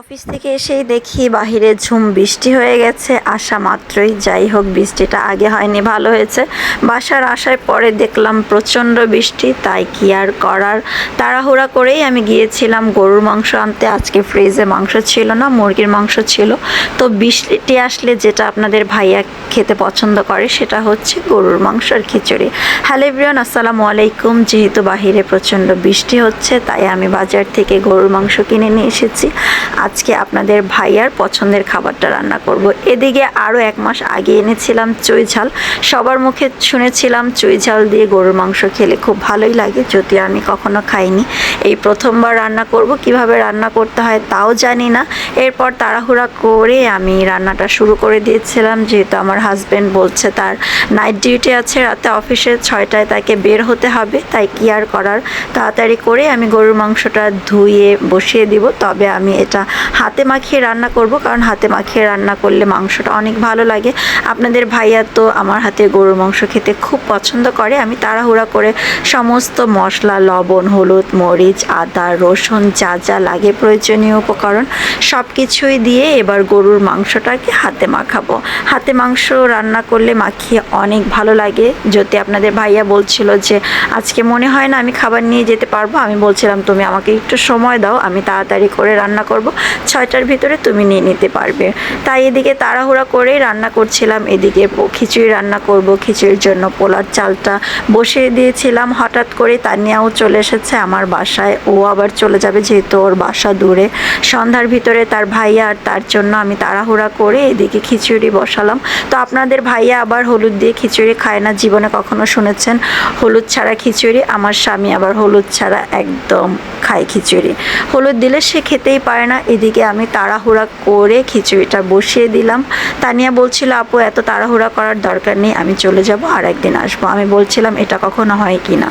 Office থেকে এসেই দেখি বাহিরে ঝুম বৃষ্টি হয়ে গেছে আসা মাত্রই। যাই হোক, বৃষ্টিটা আগে হয়নি, ভালো হয়েছে। বাসার আসায় পরে দেখলাম প্রচণ্ড বৃষ্টি, তাই কি আর করার? তাড়াহুড়া করেই আমি গিয়েছিলাম গরুর মাংস আনতে। আজকে ফ্রিজে মাংস ছিল না, মুরগির মাংস ছিল। তো বৃষ্টি আসলে যেটা আপনাদের ভাইয়া খেতে পছন্দ করে, সেটা হচ্ছে গরুর মাংস আর খিচুড়ি। হ্যালো এভরিওয়ান, আসসালামু আলাইকুম। যেহেতু বাহিরে প্রচণ্ড বৃষ্টি হচ্ছে, তাই আমি বাজার থেকে গরুর মাংস কিনে নিয়ে এসেছি। আজকে আপনাদের ভাইয়ার পছন্দের খাবারটা রান্না করব। এদিকে আরও এক মাস আগে এনেছিলাম চুই ঝাল। সবার মুখে শুনেছিলাম চুই ঝাল দিয়ে গরুর মাংস খেলে খুব ভালোই লাগে, যদিও আমি কখনো খাইনি। এই প্রথমবার রান্না করব, কীভাবে রান্না করতে হয় তাও জানি না। এরপর তাড়াহুড়া করে আমি রান্নাটা শুরু করে দিয়েছিলাম, যেহেতু আমার হাজব্যান্ড বলছে তার নাইট ডিউটি আছে, রাতে অফিসে ছয়টায় তাকে বের হতে হবে, তাই কি আর করার? তাড়াতাড়ি করে আমি গরুর মাংসটা ধুয়ে বসিয়ে দিব, তবে আমি এটা হাতে মাখিয়ে রান্না করব, কারণ হাতে মাখিয়ে রান্না করলে মাংসটা অনেক ভালো লাগে। আপনাদের ভাইয়া তো আমার হাতে গরুর মাংস খেতে খুব পছন্দ করে। আমি তাড়াহুড়া করে সমস্ত মশলা, লবণ, হলুদ, মরিচ, আদা, রসুন যা যা লাগে প্রয়োজনীয় উপকরণ সব কিছুই দিয়ে এবার গরুর মাংসটাকে হাতে মাখাবো। হাতে মাংস রান্না করলে মাখিয়ে অনেক ভালো লাগে। যদি আপনাদের ভাইয়া বলছিল যে, আজকে মনে হয় না আমি খাবার নিয়ে যেতে পারব, আমি বলছিলাম, তুমি আমাকে একটু সময় দাও, আমি তাড়াতাড়ি করে রান্না করব। ছয়টার ভিতরে তুমি নিয়ে নিতে পারবে। তাই এদিকে তাড়াহুড়া করেই রান্না করছিলাম, এদিকে খিচুড়ি রান্না করব, খিচুড়ির জন্য পোলার চালটা বসিয়ে দিয়েছিলাম। হঠাৎ করে তানিয়াও চলে এসেছে আমার বাসায়। ও আবার চলে যাবে যেহেতু ওর বাসা দূরে। সন্ধ্যার ভিতরে তার ভাইয়া আর তার জন্য আমি তাড়াহুড়া করে এদিকে খিচুড়ি বসালাম। তো আপনাদের ভাইয়া আবার হলুদ দিয়ে খিচুড়ি খায় না, জীবনে কখনো শুনেছেন? হলুদ ছাড়া খিচুড়ি, আমার স্বামী আবার হলুদ ছাড়া একদম খায় খিচুড়ি। হলুদ দিলে সে খেতেই পারে না। এদিকে আমি তাড়াহুড়া করে খিচুড়িটা বসিয়ে দিলাম। তানিয়া বলছিল, আপু, এত তাড়াহুড়া করার দরকার নেই, আমি চলে যাব আর একদিন আসব। আমি বলছিলাম, এটা কখনো হয় কি না?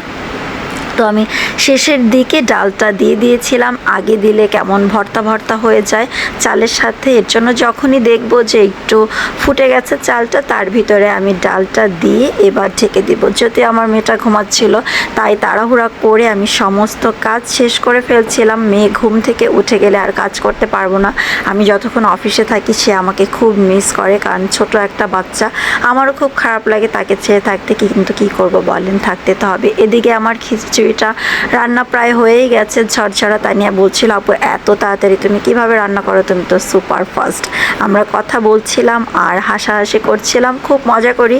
তো আমি শেষের দিকে ডালটা দিয়ে দিয়েছিলাম। আগে দিলে কেমন ভর্তা ভর্তা হয়ে যায় চালের সাথে। এর জন্য যখনই দেখব যে একটু ফুটে গেছে চালটা, তার ভিতরে আমি ডালটা দিয়ে এবার ঢেকে দিব। যদি আমার মেয়েটা ঘুমাচ্ছিল, তাই তাড়াহুড়া করে আমি সমস্ত কাজ শেষ করে ফেলছিলাম। মেয়ে ঘুম থেকে উঠে গেলে আর কাজ করতে পারব না। আমি যতক্ষণ অফিসে থাকি, সে আমাকে খুব মিস করে, কারণ ছোট একটা বাচ্চা। আমারও খুব খারাপ লাগে তাকে ছেড়ে থাকতে, কিন্তু কি করব বলেন? থাকতে তো হবে। এদিকে আমার খিচুড়িটা রান্না প্রায় হয়েই গেছে, ঝরঝরা তানিয়া বলছিল, আপু, এত তাড়াতাড়ি তুমি কীভাবে রান্না করো? তুমি তো সুপার ফাস্ট আমরা কথা বলছিলাম আর হাসাহাসি করছিলাম, খুব মজা করি।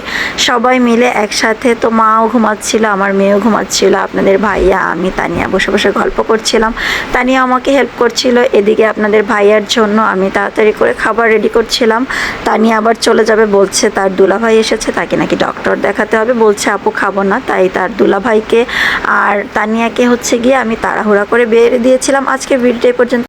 সবাই মিলে একসাথে তো মাও ঘুমাচ্ছিল, আমার মেয়েও ঘুমাচ্ছিল, আপনাদের ভাইয়া, আমি, তানিয়া বসে বসে গল্প করছিলাম। তানিয়া আমাকে হেল্প করছিল, এদিকে আপনাদের ভাইয়ার জন্য আমি তাড়াতাড়ি করে খাবার রেডি করছিলাম। তানিয়া আবার চলে যাবে, বলছে, তার দুলাভাই এসেছে, তাকে নাকি ডক্টর দেখাতে হবে। বলছে, আপু, খাব না। তাই তার দুলাভাইকে আর তানিয়াকে হচ্ছে গিয়ে আমি তাড়াহুড়া করে বের দিয়েছিলাম। আজকে ভিডিওটা পর্যন্ত।